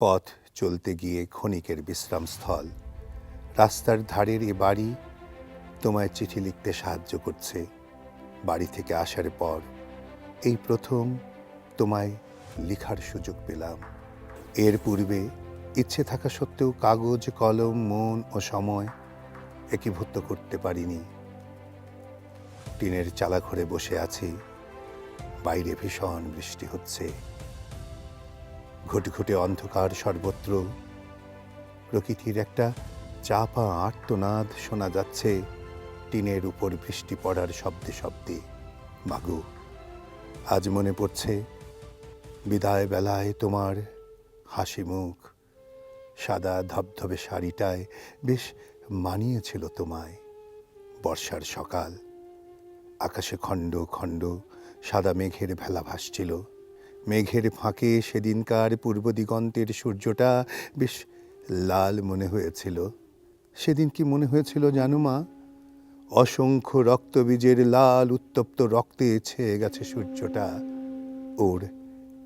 পথ চলতে গিয়ে ক্ষণিকের বিশ্রামস্থল। রাস্তার ধারের এ বাড়ি তোমায় চিঠি লিখতে সাহায্য করছে। বাড়ি থেকে আসার পর এই প্রথম তোমায় লেখার সুযোগ পেলাম। এর পূর্বে ইচ্ছে থাকা সত্ত্বেও কাগজ, কলম, মন ও সময় একীভূত করতে পারিনি। টিনের চালা ঘরে বসে আছি। বাইরে ভীষণ বৃষ্টি হচ্ছে। ঘুটে ঘুটে অন্ধকার সর্বত্র। প্রকৃতির একটা চাপা আর্তনাদ শোনা যাচ্ছে। টিনের উপর বৃষ্টি পড়ার শব্দে শব্দে। মাগু, আজ মনে পড়ছে, বিদায় বেলায় তোমার হাসি মুখ। সাদা ধবধবে শাড়িটায় বেশ মানিয়েছিল তোমায়। বর্ষার সকাল, আকাশে খণ্ড খণ্ড, সাদা মেঘের ভেলা ভাসছিল। মেঘের ফাঁকে সেদিনকার পূর্ব দিগন্তের সূর্যটা বেশ লাল মনে হয়েছিল। সেদিন কি মনে হয়েছিল জানো মা? অসংখ্য রক্তবীজের লাল উত্তপ্ত রক্তে ছেয়ে গেছে সূর্যটা। ওর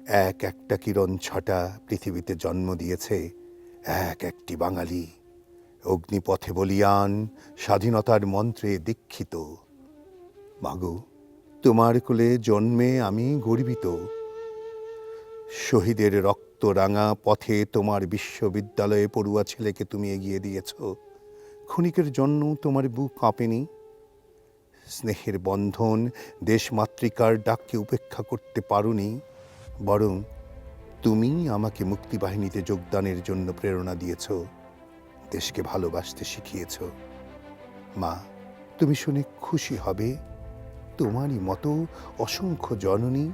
এক একটা কিরণ ছটা পৃথিবীতে জন্ম দিয়েছে। এক একটি বাঙালি। অগ্নিপথে বলিয়ান, স্বাধীনতার মন্ত্রে দীক্ষিত। মাগো, তোমার কোলে জন্মে আমি গর্বিত। শহীদের রক্ত রাঙা পথে তোমার বিশ্ববিদ্যালয়ে পড়ুয়া ছেলেকে তুমি এগিয়ে দিয়েছ। ক্ষণিকের জন্য তোমার বুক কাঁপেনি। স্নেহের বন্ধন দেশমাতৃকার ডাককে উপেক্ষা করতে পারোনি, বরং তুমি আমাকে মুক্তিবাহিনীতে যোগদানের জন্য প্রেরণা দিয়েছ, দেশকে ভালোবাসতে শিখিয়েছ। মা, তুমি শুনে খুশি হবে। তোমারই মতো অসংখ্য জননী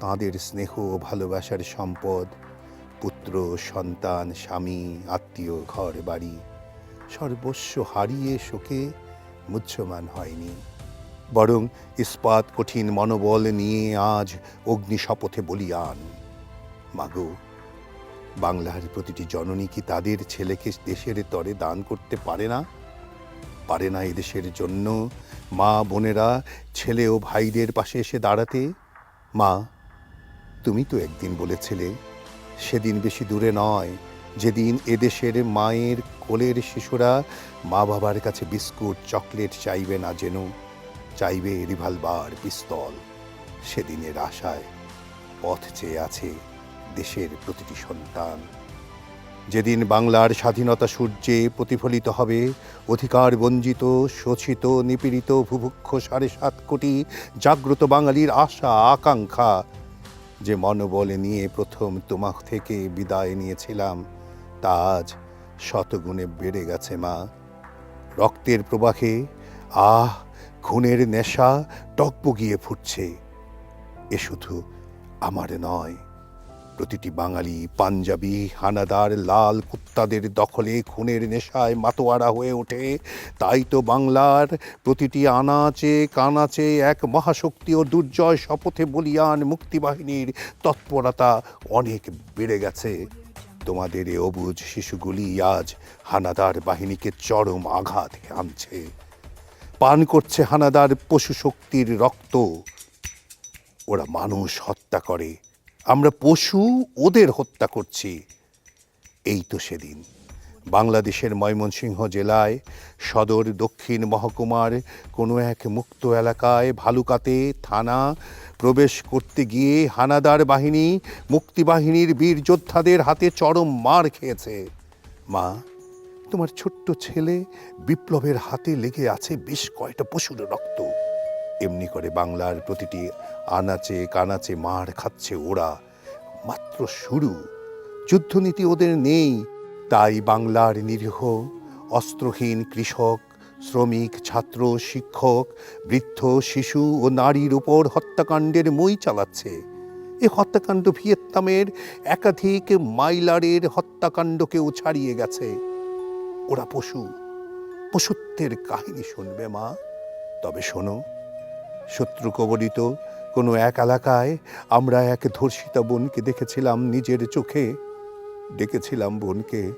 তাঁদের স্নেহ ও ভালোবাসার সম্পদ। পুত্র, সন্তান, স্বামী, আত্মীয়, ঘর, বাড়ি, সর্বস্ব হারিয়ে শোকে মুহ্যমান হয়নি। বরং ইস্পাত, কঠিন মনোবল নিয়ে আজ অগ্নিশপথে বলিয়ান। মাগো, বাংলার প্রতিটি জননী কি তাদের ছেলেকে দেশের তরে দান করতে পারে না? পারে না এদেশের জন্য মা বোনেরা ছেলে ও ভাইদের পাশে এসে দাঁড়াতে? মা তুমি তো একদিন বলেছিলে, সেদিন বেশি দূরে নয়, যেদিন এদেশের মায়ের কোলের শিশুরা মা বাবার কাছে বিস্কুট, চকলেট চাইবে না যেন, চাইবে রিভলভার, পিস্তল। সেদিনের আশায় পথ চেয়ে আছে দেশের প্রতিটি সন্তান। যেদিন বাংলার স্বাধীনতা সূর্যে প্রতিফলিত হবে, অধিকার বঞ্চিত, শোষিত, নিপীড়িত, ভুভুক্ষ সাড়ে সাত কোটি জাগ্রত বাঙালির আশা, আকাঙ্ক্ষা যে মনোবল নিয়ে প্রথম তোমাক থেকে বিদায় নিয়েছিলাম, তা আজ শতগুণে বেড়ে গেছে, মা। রক্তের প্রবাহে, আহ, খুনের নেশা টকবগিয়ে ফুটছে। এ শুধু আমার নয়। প্রতিটি বাঙালি পাঞ্জাবি, হানাদার, লাল কুত্তাদের দখলে খুনের নেশায় মাতোয়ারা হয়ে ওঠে। তাই তো বাংলার প্রতিটি আনাচে, কানাচে এক মহাশক্তি ও দুর্জয় শপথে বলিয়ান মুক্তিবাহিনীর তৎপরতা অনেক বেড়ে গেছে। তোমাদের এ অবুজ শিশুগুলি আজ হানাদার বাহিনীকে চরম আঘাত আনছে। পান করছে হানাদার পশু শক্তির রক্ত। ওরা মানুষ হত্যা করে। আমরা পশু ওদের হত্যা করছি। এই তো সেদিন। বাংলাদেশের ময়মনসিংহ জেলায় সদর দক্ষিণ মহকুমার কোনো এক মুক্ত এলাকায় ভালুকাতে থানা প্রবেশ করতে গিয়ে হানাদার বাহিনী মুক্তিবাহিনীর বীর যোদ্ধাদের হাতে চরম মার খেয়েছে। মা, তোমার ছোট্ট ছেলে বিপ্লবের হাতে লেগে আছে বেশ কয়টা পশুর রক্ত। এমনি করে বাংলার প্রতিটি আনাচে কানাচে মার খাচ্ছে ওরা। মাত্র শুরু। যুদ্ধনীতি ওদের নেই। তাই বাংলার নিরীহ, অস্ত্রহীন কৃষক, শ্রমিক, ছাত্র, শিক্ষক, বৃদ্ধ, শিশু ও নারীর উপর হত্যাকাণ্ডের মই চালাচ্ছে। এ হত্যাকাণ্ড ভিয়েতনামের একাধিক মাইলারের হত্যাকাণ্ডকেও ছাড়িয়ে গেছে। ওরা পশু। পশুত্বের কাহিনী শুনবে মা। তবে শোনো শত্রু কবলিত। কোনো এক এলাকায় আমরা এক ধর্ষিতা বোনকে দেখেছিলাম নিজের চোখে। ডেকেছিলাম বোনকে।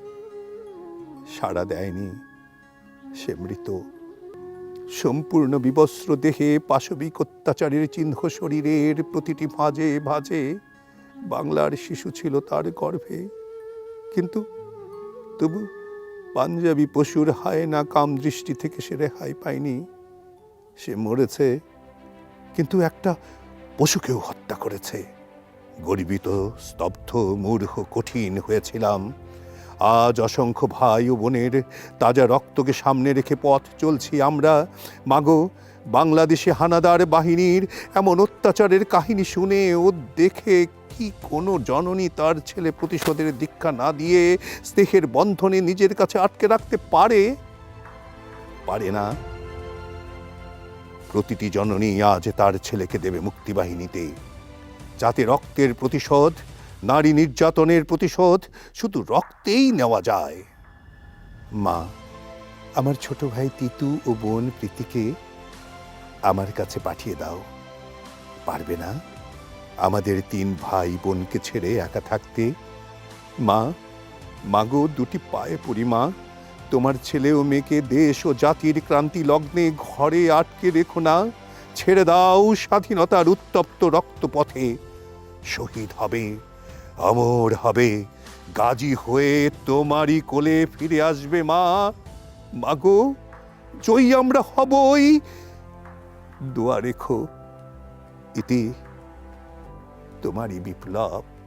সাড়া দেয়নি। সে মৃত। সম্পূর্ণ বিবস্ত্র দেহে পাশবিক অত্যাচারের চিহ্ন শরীরের প্রতিটি ভাঁজে ভাঁজে বাংলার শিশু ছিল তার গর্ভে। কিন্তু তবু পাঞ্জাবি পশুর হায় না কাম দৃষ্টি থেকে সে রেহাই পায়নি। সে মরেছে। কিন্তু একটা পশুকেও হত্যা করেছে। গর্বিত, স্তব্ধ, মূর্খ, কঠিন হয়েছিলাম। আজ অসংখ্য ভাই ও বোনের তাজা রক্তকে সামনে রেখে পথ চলছি আমরা। মাগো, বাংলাদেশে হানাদার বাহিনীর এমন অত্যাচারের কাহিনী শুনে ও দেখে কি কোনো জননী তার ছেলে প্রতিশোধের দীক্ষা না দিয়ে স্নেহের বন্ধনে নিজের কাছে আটকে রাখতে পারে? পারে না। প্রতিটি জননী আজ তার ছেলেকে দেবে মুক্তিবাহিনীতে। যাতে রক্তের প্রতিশোধ, নারী নির্যাতনের প্রতিশোধ শুধু রক্তেই নেওয়া যায়। মা, আমার ছোট ভাই তিতু ও বোন প্রীতিকে আমার কাছে পাঠিয়ে দাও। পারবে না? আমাদের তিন ভাই বোনকে ছেড়ে একা থাকতে? মা মাগো দুটি পায়ে পড়ি মা। তোমার ছেলে ও মেয়েকে দেশ ও জাতির ক্রান্তি লগ্নে ঘরে আটকে রেখো না। ছেড়ে দাও স্বাধীনতার উত্তপ্ত রক্তপথে। শহীদ হবে, অমর হবে, গাজী হয়ে তোমারই কোলে ফিরে আসবে মা। মাগো, জয়ী আমরা হবই। দোয়া রেখো ইতি তোমারই বিপ্লব।